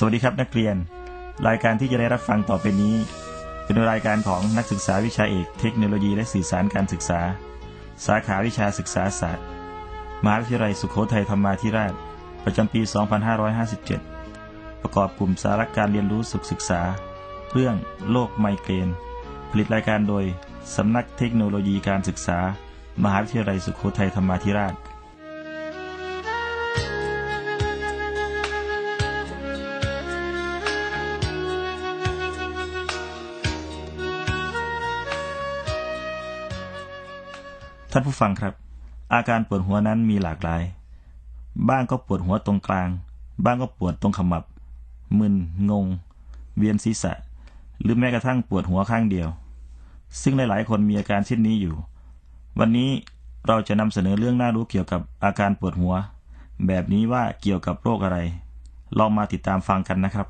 สวัสดีครับนักเรียน รายการที่จะได้รับฟังต่อไปนี้ เป็นรายการของนักศึกษาวิชาเอกเทคโนโลยีและสื่อสารการศึกษา สาขาวิชาศึกษาศาสตร์ มหาวิทยาลัยสุโขทัยธรรมาธิราช ประจำปี 2557 ประกอบกลุ่มสาระการเรียนรู้สุขศึกษา เรื่องโลกไมเกรน ผลิตรายการโดยสำนักเทคโนโลยีการศึกษา มหาวิทยาลัยสุโขทัยธรรมาธิราชานผู้ฟังครับ อาการปวดหัวนั้นมีหลากหลาย บ้างก็ปวดหัวตรงกลาง บ้างก็ปวดตรงขมับ มึน งง เวียนศีรษะ หรือแม้กระทั่งปวดหัวข้างเดียว ซึ่งหลาย ๆ คนมีอาการเช่นนี้อยู่ วันนี้เราจะนำเสนอเรื่องน่ารู้เกี่ยวกับอาการปวดหัว แบบนี้ว่าเกี่ยวกับโรคอะไร ลองมาติดตามฟังกันนะครับ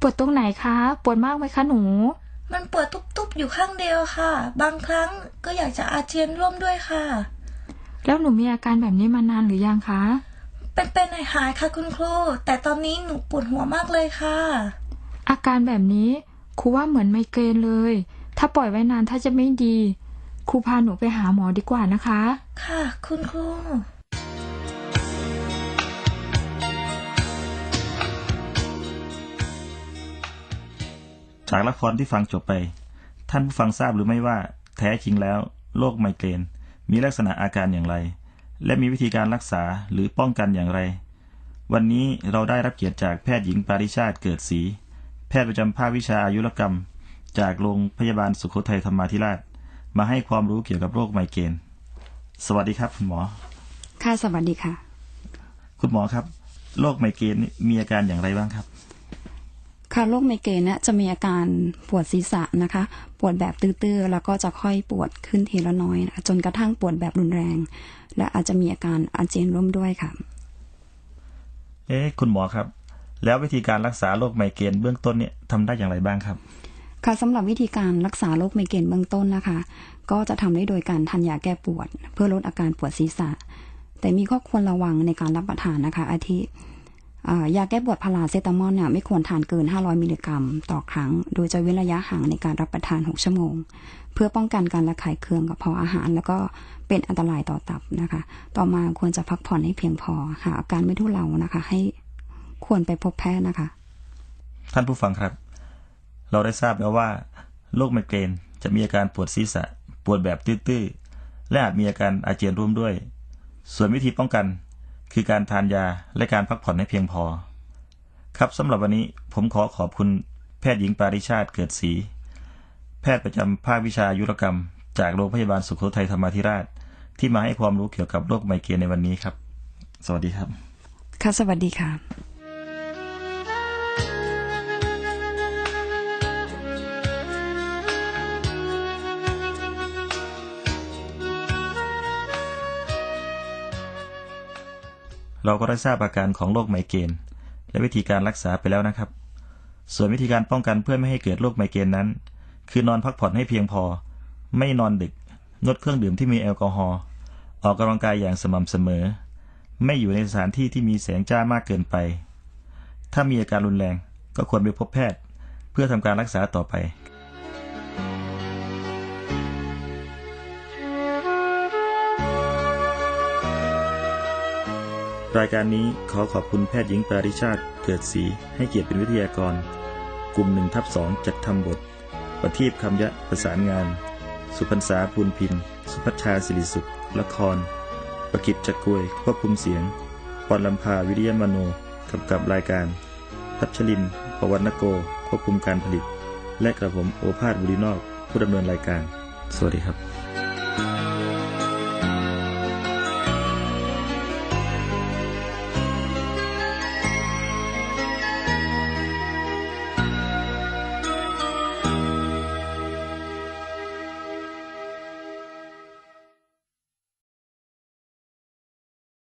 ปวดตรงไหนคะ ปวดมากไหมคะหนู มันปวดตุบๆอยู่ข้างเดียวค่ะ บางครั้งก็อยากจะอาเจียนร่วมด้วยค่ะ แล้วหนูมีอาการแบบนี้มานานหรือยังคะ เป็นๆหายๆค่ะคุณครู แต่ตอนนี้หนูปวดหัวมากเลยค่ะ อาการแบบนี้ครูว่าเหมือนไมเกรนเลย ถ้าปล่อยไว้นานถ้าจะไม่ดี ครูพาหนูไปหาหมอดีกว่านะคะ ค่ะ คุณครู จากละครที่ฟังจบไป ท่านผู้ฟังทราบหรือไม่ว่า แท้จริงแล้ว โรคไมเกรน มีลักษณะอาการอย่างไร และมีวิธีการรักษาหรือป้องกันอย่างไร วันนี้เราได้รับเกียรติจากแพทย์หญิงปาริชาติเกิดศรีแพทย์ประจำภาควิชาอายุรกรรม จากโรงพยาบาลสุโขทัยธรรมาธิราช มาให้ความรู้เกี่ยวกับโรคไมเกรนสวัสดีครับคุณหมอ ค่ะสวัสดีค่ะ คุณหมอครับ โรคไมเกรนนี่มีอาการอย่างไรบ้างครับ ค่ะโรคไมเกรนเนี่ยจะมีอาการปวดศีรษะนะคะ ปวดแบบตื้อๆ แล้วก็จะค่อยปวดขึ้นทีละน้อยนะคะจนกระทั่งปวดแบบรุนแรง และอาจจะมีอาการอาเจียนร่วมด้วยค่ะ เอ๊ะคุณหมอครับ แล้ววิธีการรักษาโรคไมเกรนเบื้องต้นเนี่ยทำได้อย่างไรบ้างครับ ค่ะสำหรับวิธีการรักษาโรคไมเกรนเบื้องต้นนะคะ ก็จะทำได้โดยการทานยาแก้ปวด เพื่อลดอาการปวดศีรษะ แต่มีข้อควรระวังในการรับประทานนะคะ อาทิอ่า ยาแก้ปวดพาราเซตามอลเนี่ยไม่ควรทานเกิน 500 มิลลิกรัม ต่อครั้ง โดยจะเว้นระยะห่างในการรับประทาน 6 ชั่วโมง เพื่อป้องกันการระคายเคืองกับพาะอาหาร แล้วก็เป็นอันตรายต่อตับนะคะ ต่อมาควรจะพักผ่อนให้เพียงพอ หากอาการไม่ทุเลานะคะ ให้ควรไปพบแพทย์นะคะ ท่านผู้ฟังครับ เราได้ทราบแล้วว่าโรคไมเกรนจะมีอาการปวดศีรษะ ปวดแบบตื้อๆและอาจมีอาการอาเจียนร่วมด้วย ส่วนวิธีป้องกัน คือการทานยาและการพักผ่อนให้เพียงพอ ครับสำหรับวันนี้ผมขอขอบคุณแพทย์หญิงปาริชาติเกิดศรีแพทย์ประจำภาควิชาอายุรกรรม จากโรงพยาบาลสุโขทัยธรรมาธิราช ที่มาให้ความรู้เกี่ยวกับโรคไมเกรนในวันนี้ครับ สวัสดีครับ ค่ะ สวัสดีค่ะ เราก็ได้ทราบอาการของโรคไมเกรนและวิธีการรักษาไปแล้วนะครับ ส่วนวิธีการป้องกันเพื่อไม่ให้เกิดโรคไมเกรนนั้น คือนอนพักผ่อนให้เพียงพอ ไม่นอนดึกงดเครื่องดื่มที่มีแอลกอฮอล์ออกกำลังกายอย่างสม่ำเสมอ ไม่อยู่ในสถานที่ที่มีแสงจ้ามากเกินไป ถ้ามีอาการรุนแรงก็ควรไปพบแพทย์ เพื่อทำการรักษาต่อไป รายการนี้ขอขอบคุณแพทย์หญิงปาริชาติเกิดศรีให้เกียรติเป็นวิทยากร กลุ่มหนึ่งทับสองจัดทำบท ประทีปคำยะประสานงาน สุพรรษาภูลพินสุพัชชาสิริสุข ละคร ประกิจจักรวยควบคุมเสียงปอนลำพาวิริยมโนกำกับรายการพัชริน ประวัติโกควบคุมการผลิต และกระผมโอภาสบุรีนอกผู้ดำเนินรายการ สวัสดีครับ